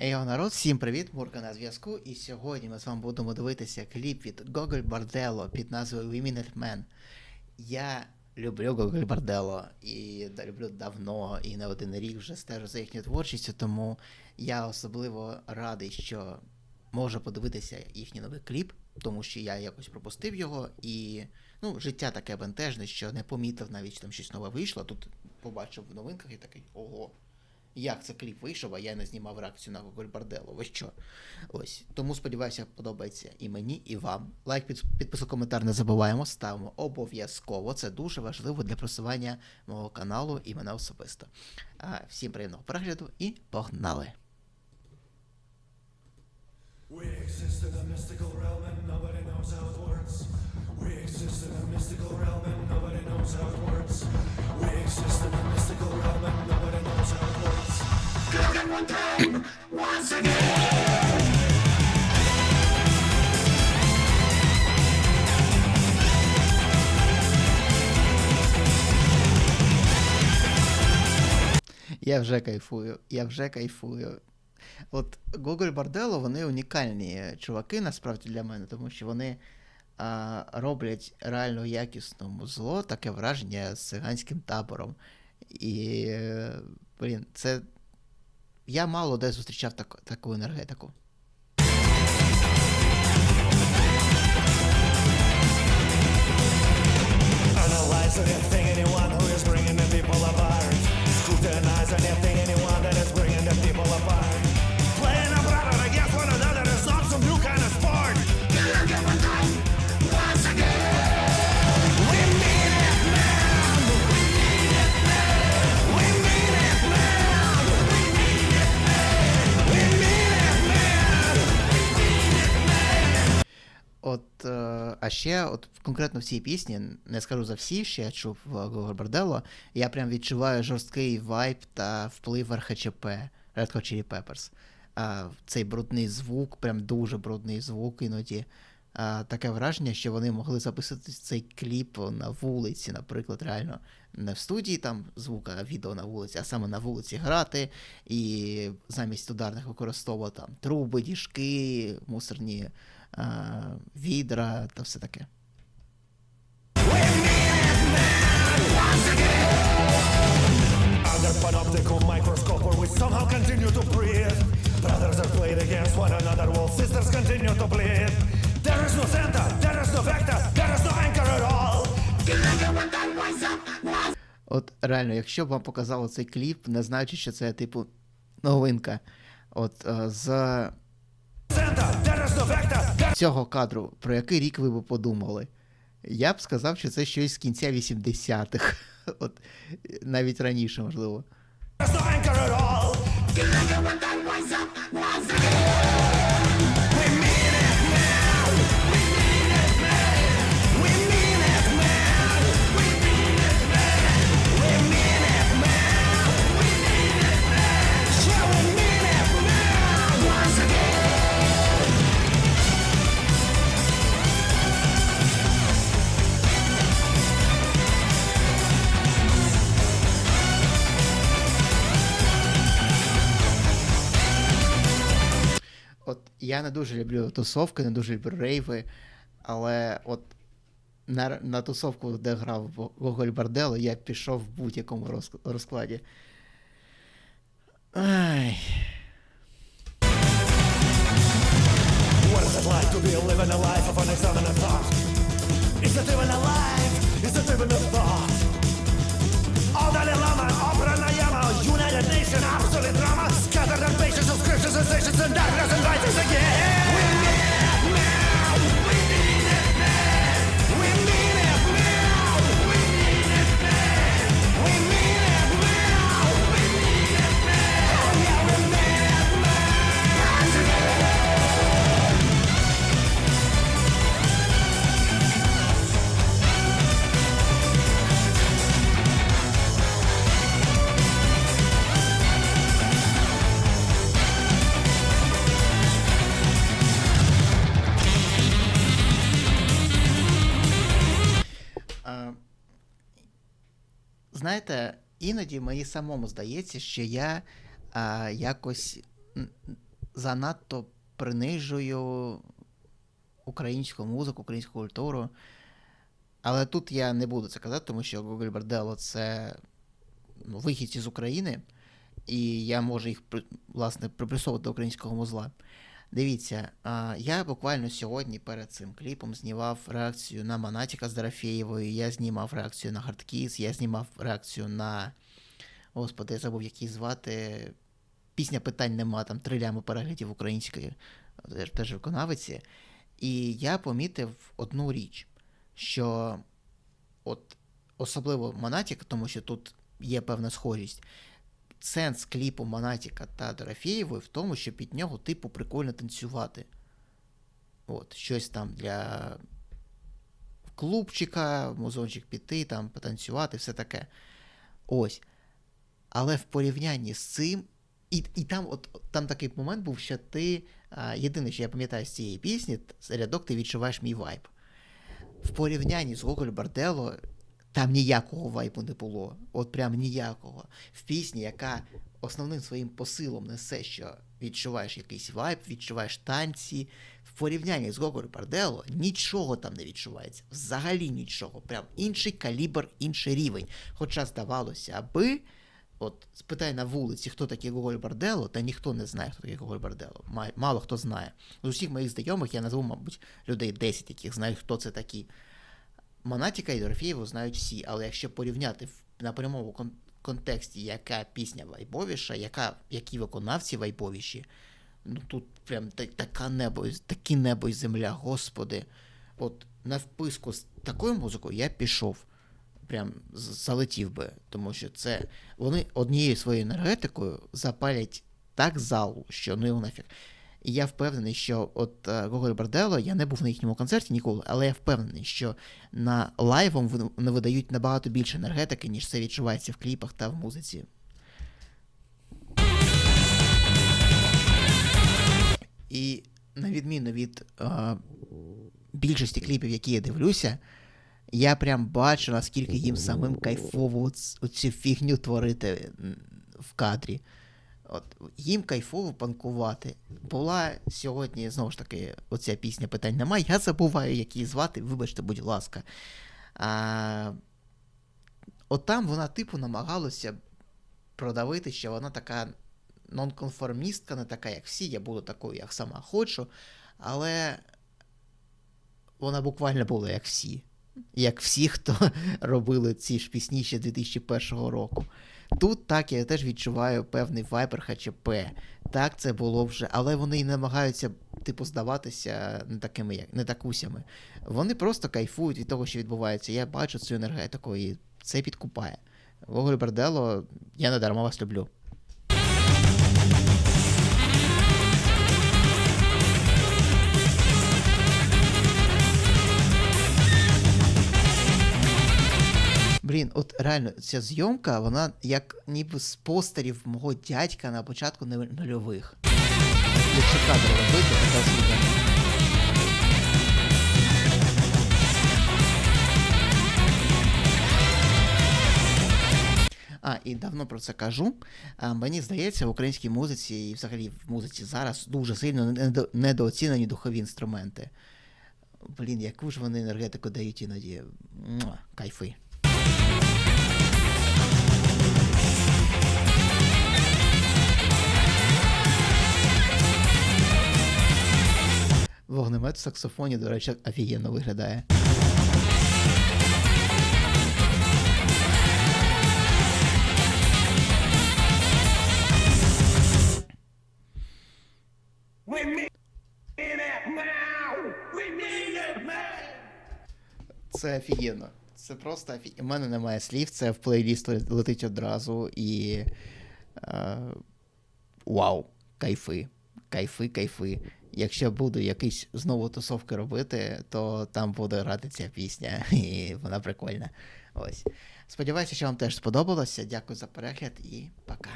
Ейо, народ, всім привіт, Мурка на зв'язку. І сьогодні ми з вами будемо дивитися кліп від Гоголь Бардело під назвою We Minute Man. Я люблю Гоголь Бардело і люблю давно, і не один рік вже стежу за їхньою творчістю, тому я особливо радий, що можу подивитися їхній новий кліп, тому що я якось пропустив його, і ну, життя таке бентежне, що не помітив навіть, що там щось нове вийшло. Тут побачив в новинках і такий ого як це кліп вийшов, а я не знімав реакцію на Гоголь Бардело. Ви що? Ось. Тому сподіваюся, подобається і мені, і вам. Лайк, під, підпису, коментар не забуваємо, ставимо обов'язково. Це дуже важливо для просування мого каналу і мене особисто. Всім приємного перегляду і погнали! We exist in a mystical realm and nobody knows how it works. We exist in a mystical realm and nobody knows how it works. Я вже кайфую, я вже кайфую. От Гоголь Бардело, вони унікальні чуваки, насправді для мене, тому що вони а, роблять реально якісне музло, таке враження з циганським табором. І, блін, це. Я мало де зустрічав так, таку енергетику. Analyze anything, anyone who is bringing the people apart. Scrutinize anything, anyone а ще, от конкретно в цій пісні, не скажу за всі, що я чув в Гогор Бордело, я прям відчуваю жорсткий вайб та вплив РХЧП Red Hot Chili Peppers. А, цей брудний звук, прям дуже брудний звук іноді. А, таке враження, що вони могли записати цей кліп на вулиці, наприклад, реально не в студії там звук, а відео на вулиці, а саме на вулиці грати, і замість ударних використовувати там труби, діжки, мусорні відра та все таке. Under panoptical microscope where we somehow continue to breathe. Brothers are played against one another while sisters continue to bleed. There is no center, there is no vector, there is no anchor at all. От реально, якщо б вам показали цей кліп, не знаючи, що це типу новинка, от е, з Center, цього кадру, про який рік ви б подумали? Я б сказав, що це щось з кінця 80-х, от навіть раніше, можливо. Я не дуже люблю тусовки, не дуже люблю рейви, але от на, на тусовку, де грав Гоголь Бардело, я пішов в будь-якому роз- розкладі. and darkness and rises again. Знаєте, іноді мені самому здається, що я а, якось занадто принижую українську музику, українську культуру. Але тут я не буду це казати, тому що Google Бардело це ну, вихідці з України, і я можу їх власне приплюсовувати до українського музла. Дивіться, я буквально сьогодні перед цим кліпом знімав реакцію на Монатіка з Дорофєєвою, я знімав реакцію на Хардкіс, я знімав реакцію на. Господи, я забув, як звати. Пісня питань нема, там три лями переглядів української теж, теж виконавиці. І я помітив одну річ, що от особливо Монатік, тому що тут є певна схожість. Сенс кліпу Монатіка та Дорофєєвої в тому, що під нього, типу, прикольно танцювати. От, щось там для клубчика, музончик піти, там, потанцювати, все таке. Ось. Але в порівнянні з цим. І, і там, от, там такий момент був, що ти. А, єдине, що я пам'ятаю з цієї пісні, рядок ти відчуваєш мій вайб. В порівнянні з Гоголь Бардело там ніякого вайбу не було. От прям ніякого. В пісні, яка основним своїм посилом несе, що відчуваєш якийсь вайб, відчуваєш танці. В порівнянні з Гоголь Бардело нічого там не відчувається. Взагалі нічого. Прям інший калібр, інший рівень. Хоча здавалося, аби. От спитай на вулиці, хто такий Гоголь Бардело, та ніхто не знає, хто такий Гоголь Бардело. Мало хто знає. З усіх моїх знайомих я назву, мабуть, людей 10, яких знають, хто це такі. Монатіка і Дорофєєву знають всі, але якщо порівняти в, на прямому кон- контексті, яка пісня вайбовіша, яка, які виконавці вайбовіші, ну тут прям та, така небо, такі небо і земля, господи. От на вписку з такою музикою я пішов. Прям залетів би, тому що це вони однією своєю енергетикою запалять так залу, що ну нафіг. І я впевнений, що от е, Гоголь Бардело, я не був на їхньому концерті ніколи, але я впевнений, що на лайвом вони- видають набагато більше енергетики, ніж це відчувається в кліпах та в музиці. І на відміну від е, більшості кліпів, які я дивлюся, я прям бачу, наскільки їм самим кайфово оц- оцю фігню творити в кадрі. От, їм кайфово панкувати. Була сьогодні, знову ж таки, оця пісня питань немає. Я забуваю, як її звати, вибачте, будь ласка. А, от там вона, типу, намагалася продавити, що вона така нонконформістка, не така, як всі, я буду такою, як сама хочу. Але вона буквально була як всі. Як всі, хто робили ці ж пісні ще 2001 року. Тут так я теж відчуваю певний вайбер ХЧП. Так, це було вже, але вони і намагаються, типу, здаватися не такими, як не такусями. Вони просто кайфують від того, що відбувається. Я бачу цю енергетику, і це підкупає. Гоголь Бердело, я не дарма вас люблю. Реально, ця зйомка, вона як ніби з постерів мого дядька на початку нульових. Якщо кадр робити, така зйомка. А, і давно про це кажу. А, мені здається, в українській музиці і взагалі в музиці зараз дуже сильно недо- недооцінені духові інструменти. Блін, яку ж вони енергетику дають іноді. Муа, Кайфи. Вогнемет в саксофоні, до речі, офігенно виглядає. Це офігенно. Це просто офігенно. У мене немає слів, це в плейліст летить одразу і. Е, вау, кайфи. Кайфи, кайфи. Якщо буду якісь знову тусовки робити, то там буде грати ця пісня, і вона прикольна. Ось. Сподіваюся, що вам теж сподобалося. Дякую за перегляд і пока.